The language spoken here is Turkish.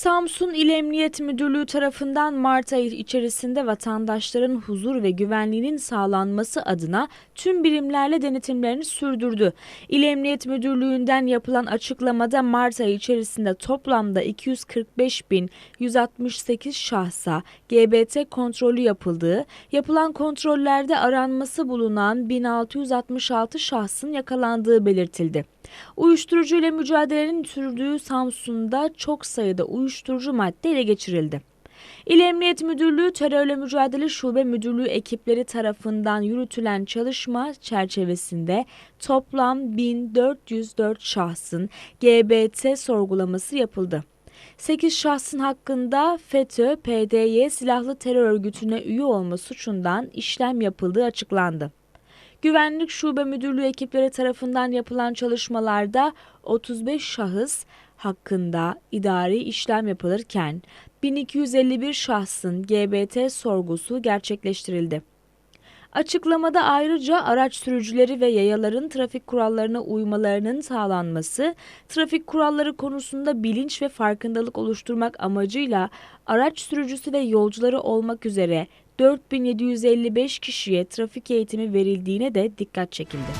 Samsun İl Emniyet Müdürlüğü tarafından Mart ayı içerisinde vatandaşların huzur ve güvenliğinin sağlanması adına tüm birimlerle denetimlerini sürdürdü. İl Emniyet Müdürlüğü'nden yapılan açıklamada Mart ayı içerisinde toplamda 245.168 şahsa GBT kontrolü yapıldığı, yapılan kontrollerde aranması bulunan 1666 şahsın yakalandığı belirtildi. Uyuşturucu ile mücadelenin sürdüğü Samsun'da çok sayıda uyuşturucu madde ele geçirildi. İl Emniyet Müdürlüğü Terörle Mücadele Şube Müdürlüğü ekipleri tarafından yürütülen çalışma çerçevesinde toplam 1404 şahsın GBT sorgulaması yapıldı. 8 şahsın hakkında FETÖ, PDY silahlı terör örgütüne üye olma suçundan işlem yapıldığı açıklandı. Güvenlik Şube Müdürlüğü ekipleri tarafından yapılan çalışmalarda 35 şahıs hakkında idari işlem yapılırken 1251 şahsın GBT sorgusu gerçekleştirildi. Açıklamada ayrıca araç sürücüleri ve yayaların trafik kurallarına uymalarının sağlanması, trafik kuralları konusunda bilinç ve farkındalık oluşturmak amacıyla araç sürücüsü ve yolcuları olmak üzere 4755 kişiye trafik eğitimi verildiğine de dikkat çekildi.